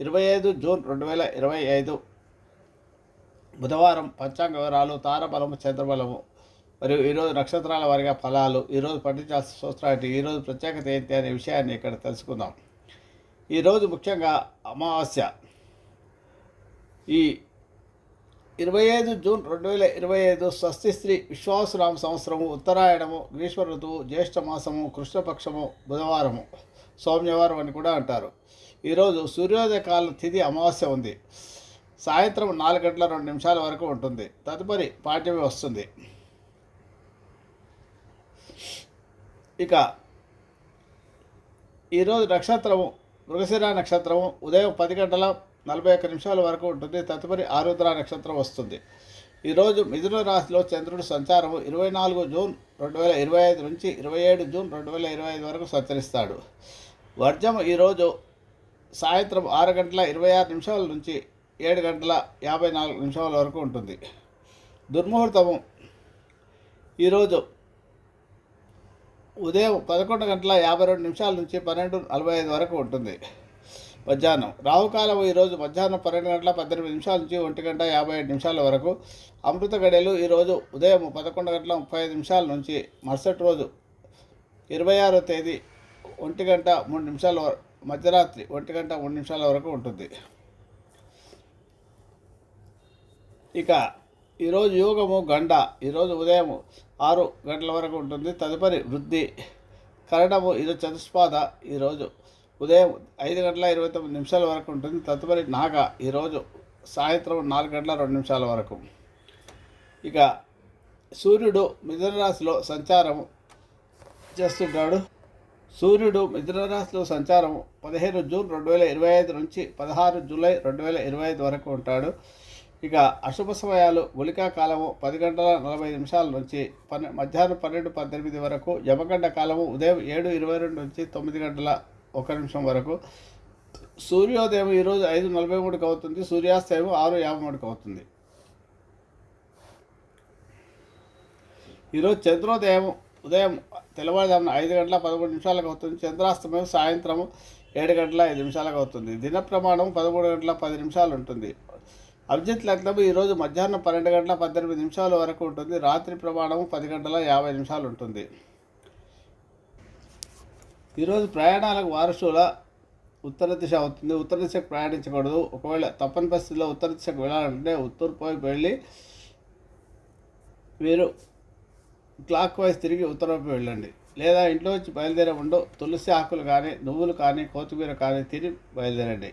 ఇరవై ఐదు జూన్ రెండు వేల ఇరవై ఐదు బుధవారం పంచాంగ వివరాలు తారబలము చంద్రబలము మరియు ఈరోజు నక్షత్రాల వారిగా ఫలాలు ఈరోజు పఠించాల్సిన సూత్రాలు ఈరోజు ప్రత్యేకత ఏంటి అనే విషయాన్ని ఇక్కడ తెలుసుకుందాం. ఈరోజు ముఖ్యంగా అమావాస్య. ఈ ఇరవై ఐదు జూన్ రెండు వేల ఇరవై ఐదు స్వస్తి శ్రీ విశ్వాసరామ సంవత్సరము ఉత్తరాయణము గ్రీష్మ ఋతువు జ్యేష్ఠ మాసము కృష్ణపక్షము బుధవారము. సౌమ్యవారం అని కూడా అంటారు. ఈరోజు సూర్యోదయ కాలం తిథి అమావాస్య ఉంది. సాయంత్రం నాలుగు గంటల రెండు నిమిషాల వరకు ఉంటుంది. తదుపరి పాఠ్యమి వస్తుంది. ఇక ఈరోజు నక్షత్రము మృగశిర నక్షత్రము ఉదయం పది గంటల నలభై ఒక్క నిమిషాల వరకు ఉంటుంది. తదుపరి ఆరుద్ర నక్షత్రం వస్తుంది. ఈరోజు మిథున రాశిలో చంద్రుడి సంచారము ఇరవై నాలుగు జూన్ రెండు వేల ఇరవై ఐదు నుంచి ఇరవై ఏడు జూన్ రెండు వేల ఇరవై ఐదు వరకు సంచరిస్తాడు. వర్జం ఈరోజు సాయంత్రం ఆరు గంటల ఇరవై ఆరు నిమిషాల నుంచి ఏడు గంటల యాభై నాలుగు నిమిషాల వరకు ఉంటుంది. దుర్ముహూర్తము ఈరోజు ఉదయం పదకొండు గంటల యాభై రెండు నిమిషాల నుంచి పన్నెండు నలభై ఐదు వరకు ఉంటుంది. మధ్యాహ్నం రావుకాలం ఈరోజు మధ్యాహ్నం పన్నెండు గంటల పద్దెనిమిది నిమిషాల నుంచి ఒంటి గంట యాభై ఐదు నిమిషాల వరకు అమృత గడియలు ఈరోజు ఉదయం పదకొండు గంటల ముప్పై ఐదు నిమిషాల నుంచి మరుసటి రోజు ఇరవై ఆరో తేదీ ఒంటి గంట మూడు నిమిషాల మధ్యరాత్రి ఒంటి గంట మూడు నిమిషాల వరకు ఉంటుంది. ఇక ఈరోజు యోగము గండ ఈరోజు ఉదయం ఆరు గంటల వరకు ఉంటుంది. తదుపరి వృద్ధి కరణము ఈరోజు చతుష్పాద ఈరోజు ఉదయం ఐదు గంటల ఇరవై తొమ్మిది నిమిషాల వరకు ఉంటుంది. తదుపరి నాగ ఈరోజు సాయంత్రం నాలుగు గంటల రెండు నిమిషాల వరకు. ఇక సూర్యుడు మిథున రాశిలో సంచారం చేస్తుంటాడు. సూర్యుడు మిథునరాశిలో సంచారం పదిహేను జూన్ రెండు వేల ఇరవై ఐదు నుంచి పదహారు జూలై రెండు వేల ఇరవై ఐదు వరకు ఉంటాడు. ఇక అశుభ సమయాలు గుళికా కాలము పది గంటల నలభై నిమిషాల నుంచి పన్నె మధ్యాహ్నం పన్నెండు పద్దెనిమిది వరకు యమగంట కాలము ఉదయం ఏడు ఇరవై రెండు నుంచి తొమ్మిది గంటల ఒక నిమిషం వరకు. సూర్యోదయం ఈరోజు ఐదు నలభై మూడుకి అవుతుంది సూర్యాస్తయం ఆరు యాభై మూడుకి అవుతుంది. ఈరోజు చంద్రోదయం ఉదయం తెల్లవారుజామున ఐదు గంటల పదమూడు నిమిషాలకు అవుతుంది. చంద్రాస్తమయం సాయంత్రం ఏడు గంటల ఐదు నిమిషాలకు అవుతుంది. దిన ప్రమాణం పదమూడు గంటల పది నిమిషాలు ఉంటుంది. అభిజిత్ లగ్నం ఈరోజు మధ్యాహ్నం పన్నెండు గంటల పద్దెనిమిది నిమిషాల వరకు ఉంటుంది. రాత్రి ప్రమాణం పది గంటల యాభై నిమిషాలు ఉంటుంది. ఈరోజు ప్రయాణాలకు వారసుల ఉత్తర దిశ అవుతుంది. ఉత్తర దిశకు ప్రయాణించకూడదు. ఒకవేళ తప్పని పరిస్థితిలో ఉత్తర దిశకు వెళ్ళాలంటే ఉత్తూర్పు వైపు వెళ్ళి మీరు క్లాక్ వైజ్ తిరిగి ఉత్తరపు వెళ్ళండి. లేదా ఇంట్లో వచ్చి బయలుదేరే ఉండో తులసి ఆకులు కానీ నువ్వులు కానీ కొత్తిమీర కానీ తిని బయలుదేరండి.